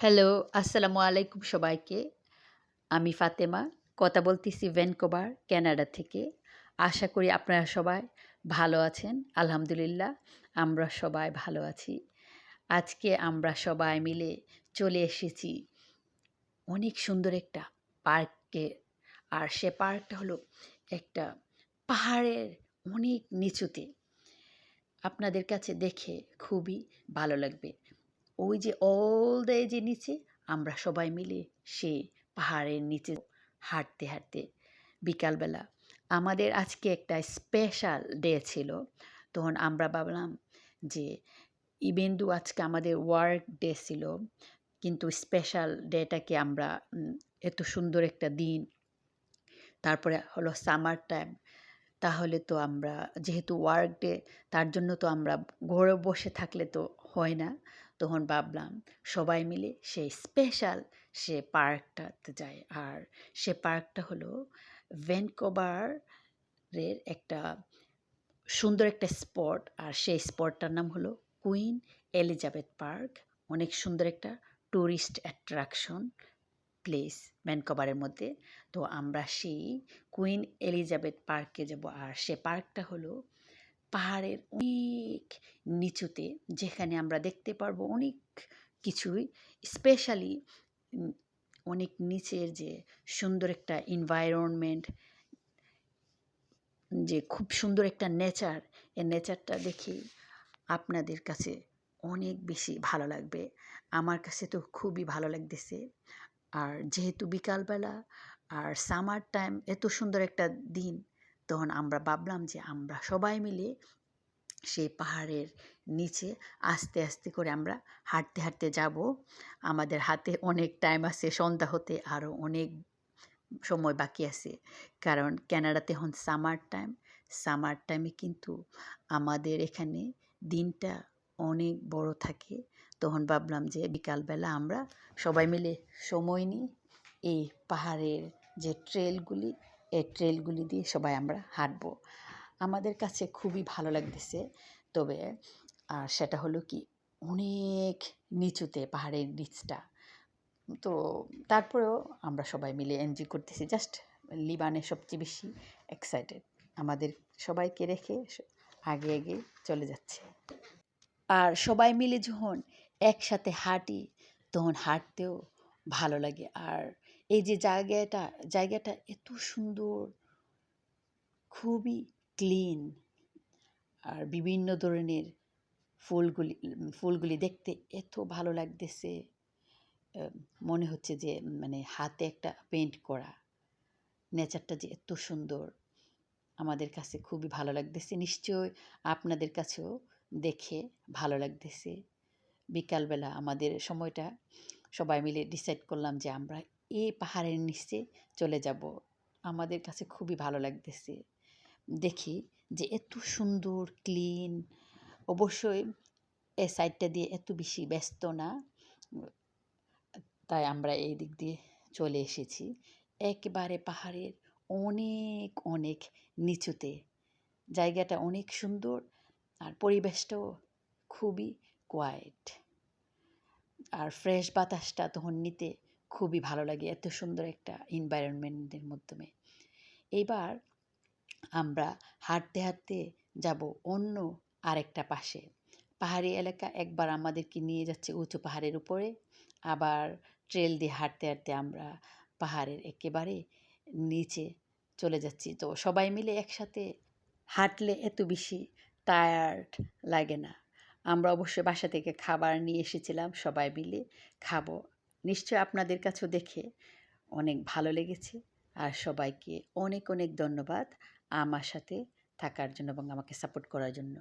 Hello, আসসালামু আলাইকুম সবাইকে। আমি ফাতেমা, কথা বলতেছি ভ্যানকোভার, ক্যানাডা থেকে। আশা করি আপনারা সবাই ভালো আছেন, আলহামদুলিল্লাহ, আমরা সবাই ভালো আছি। আজকে আমরা সবাই মিলে চলে এসেছি অনেক সুন্দর একটা পার্কে। আর সে পার্কটা হলো একটা পাহাড়ের অনেক নিচুতে। আপনাদের কাছে দেখে খুবই ভালো লাগবে। ওই যে অল দেয় যে নিচে আমরা সবাই মিলে সে পাহাড়ের নিচে হাঁটতে হাঁটতে বিকালবেলা। আমাদের আজকে একটা স্পেশাল ডে ছিল। তখন আমরা ভাবলাম যে ইভেন্টু আজকে আমাদের ওয়ার্ক ডে ছিল, কিন্তু স্পেশাল ডেটাকে আমরা এত সুন্দর একটা দিন, তারপরে হলো সামার টাইম তাহলে তো আমরা, যেহেতু ওয়ার্ক ডে তার জন্য তো আমরা ঘরে বসে থাকলে তো হয় না। তখন ভাবলাম। সবাই মিলে সেই স্পেশাল সে পার্কটাতে যায় আর সে পার্কটা হলো ভ্যানকোভারের একটা সুন্দর একটা স্পট আর সেই স্পটটার নাম হলো কুইন এলিজাবেথ পার্ক। অনেক সুন্দর একটা ট্যুরিস্ট অ্যাট্রাকশন প্লেস ভ্যানকোভারের মধ্যে। তো আমরা সেই কুইন এলিজাবেথ পার্কে যাব। আর সে পার্কটা হলো পাহাড়ের অনেক নিচুতে যেখানে আমরা দেখতে পারব অনেক কিছুই স্পেশালি অনেক নিচের যে সুন্দর একটা এনভায়রনমেন্ট যে খুব সুন্দর একটা নেচার এই নেচারটা দেখে আপনাদের কাছে অনেক বেশি ভালো লাগবে। আমার কাছে তো খুবই ভালো লাগতেছে। আর যেহেতু বিকালবেলা, আর সামার টাইম এত সুন্দর একটা দিন তখন আমরা ভাবলাম যে আমরা সবাই মিলে সেই পাহাড়ের নিচে আস্তে আস্তে করে আমরা হাঁটতে হাঁটতে যাব। আমাদের হাতে অনেক টাইম আছে, সন্ধ্যা হতে আরও অনেক সময় বাকি আছে। কারণ ক্যানাডাতে এখন সামার টাইম সামার টাইমে কিন্তু আমাদের এখানে দিনটা অনেক বড় থাকে। তখন ভাবলাম যে বিকালবেলা আমরা সবাই মিলে সময় নিই এই পাহাড়ের যে ট্রেলগুলি এই ট্রেলগুলি দিয়ে সবাই আমরা হাঁটবো। আমাদের কাছে খুবই ভালো লাগতেছে। তবে, আর সেটা হলো কি, অনেক নিচুতে, পাহাড়ের নিচটা। তো তারপরেও আমরা সবাই মিলে এনজয় করতেছি। জাস্ট লিবানে সবচেয়ে বেশি এক্সাইটেড আমাদের সবাইকে রেখে আগে আগে চলে যাচ্ছে। আর সবাই মিলে যখন একসাথে হাঁটি, তখন হাঁটতেও ভালো লাগে। আর এই যে জায়গাটা জায়গাটা এত সুন্দর। খুবই ক্লিন। আর বিভিন্ন ধরনের ফুলগুলি ফুলগুলি দেখতে এত ভালো লাগতেছে। মনে হচ্ছে যে মানে হাতে একটা পেন্ট করা। নেচারটা যে এত সুন্দর। আমাদের কাছে খুবই ভালো লাগতেছে। নিশ্চয় আপনাদের কাছেও দেখে ভালো লাগতেছে। বিকালবেলা আমাদের সময়টা সবাই মিলে ডিসাইড করলাম যে আমরা এই পাহাড়ের নিচে চলে যাব। আমাদের কাছে খুবই ভালো লাগতেছে। দেখি যে এত সুন্দর, ক্লিন, অবশ্যই এ সাইডটা দিয়ে এত বেশি ব্যস্ত না। তাই আমরা এই দিক দিয়ে চলে এসেছি। একেবারে পাহাড়ের অনেক অনেক নিচুতে। জায়গাটা অনেক সুন্দর আর পরিবেশটাও খুবই কোয়াইট আর ফ্রেশ বাতাসটা তখন নিতে খুবই ভালো লাগে এত সুন্দর একটা এনভায়রনমেন্টের মাধ্যমে। এইবার আমরা হাঁটতে হাঁটতে যাব অন্য আরেকটা পাশে। পাহাড়ি এলাকা একবার আমাদেরকে নিয়ে যাচ্ছে উঁচু পাহাড়ের উপরে। আবার ট্রেল দিয়ে হাঁটতে হাঁটতে আমরা পাহাড়ের একেবারে নিচে চলে যাচ্ছি। তো সবাই মিলে একসাথে হাঁটলে এত বেশি টায়ার্ড লাগে না। আমরা অবশ্যই বাসা থেকে খাবার নিয়ে এসেছিলাম, সবাই মিলে খাব। নিশ্চয় আপনাদের কাছেও দেখে অনেক ভালো লেগেছে। আর সবাইকে অনেক অনেক ধন্যবাদ আমার সাথে থাকার জন্য এবং আমাকে সাপোর্ট করার জন্য।